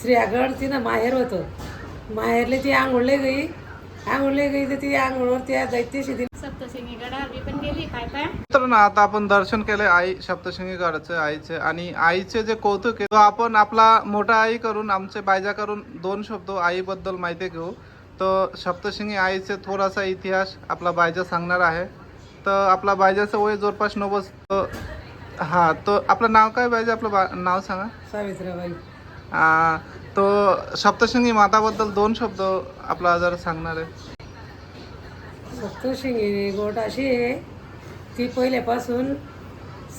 श्रेयागड तिनं माहेर होतं. माहेरले ती आंघोळले गई. आंघोळले गई तर ती आंघोळवर त्या दैत्यशी ती सप्तशृंगी पण गेली. आता आपण दर्शन केले आई सप्तशृंगी गडाचे आईचे. आणि आईचे जे कौतुक आहे तो आपण आपला मोठा आई करून आमचे बायजा करून दोन शब्द आईबद्दल माहिती घेऊ. तर सप्तशृंगी आईचे थोडासा इतिहास आपला बायजा सांगणार आहे. तर आपला बायजाचं वय जवळपास नव्वद हा तर आपलं नाव काय पाहिजे आपलं बा नाव सांगा. सावित्रीबाई. तो सप्तशृंगी माताबद्दल दोन शब्द आपला जर सांगणार आहे. सप्तशृंगी गोट अशी आहे ती पहिल्यापासून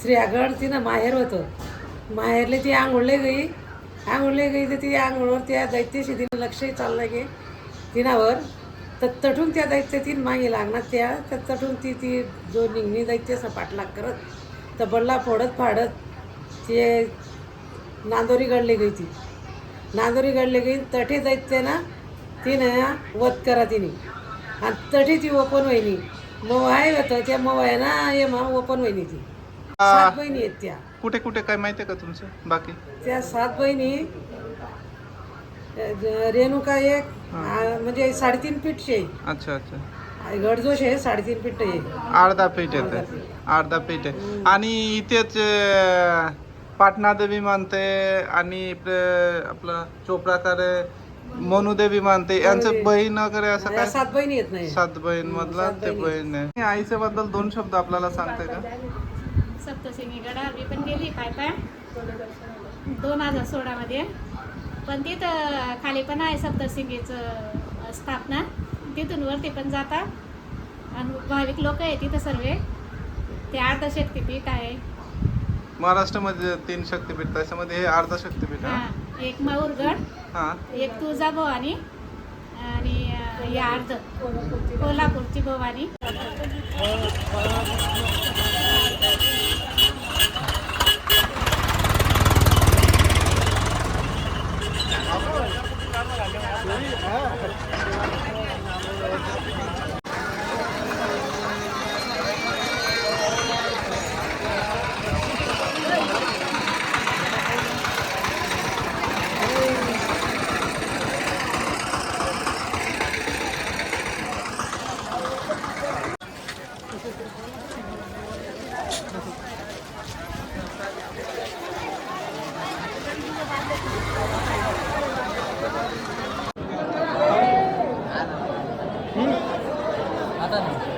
श्रेयागड तिनं माहेर होतं. माहेरले ती आंघोळले गई. आंघोळले गई तर ती आंघोळवर त्या दैत्यशी तिनं लक्षही चाललं गे तिनावर तर तटून त्या दैत्य तीन मागे लागणार. त्या तर तटून ती ती जो निघणी दैत्यचा पाठलाग करत तर बल्ला फोडत फाडत ते नांदोरी गडले गई ती नांदोरी गडले गई तठे दैत्य ना तिनं वध करा तिने. आणि तठी ती ओपन वहिनी. मवाय होतं त्या मवाय ना ये मा ओपन वहिनी ती. सात बहिणी आहेत त्या. कुठे कुठे काय माहिती आहे का तुमचं? बाकी? त्या सात बहिणी अ, रेणुका एक आ, म्हणजे साडेतीन फीटचे आहे. अच्छा अच्छा. गडजोश आहे साडेतीन फीट आहे. अर्धा पीठ येते अर्धा पीठ. आहे. आणि इथेच अं, पाटणादेवी मानते आणि इकडे आपलं चोपडाकडे मनुदेवी मानते यांचं बहीण वगैरे असं काय? सात बहिणी येत नाही. सात बहीण मधला ते बहीण आहे. आईच्या बद्दल दोन शब्द आपल्याला सांगते का? सप्तशृंगी गडावर मी पण गेली पाय पाय. दोन हजार सोळामध्ये. पण तिथं खाली पण आहे सप्तशृंगीचं स्थापना. तिथून वरती पण जाता आणि भाविक लोक आहे तिथं सर्व. ते अर्धशक्तीपीठ आहे. महाराष्ट्रामध्ये तीन शक्तीपीठ त्याच्यामध्ये हे अर्धा शक्तीपीठ आहे. एक माहूरगड हा. एक तुळजाभवानी आणि या अर्ध कोल्हापूरची भवानी. 응? 나다는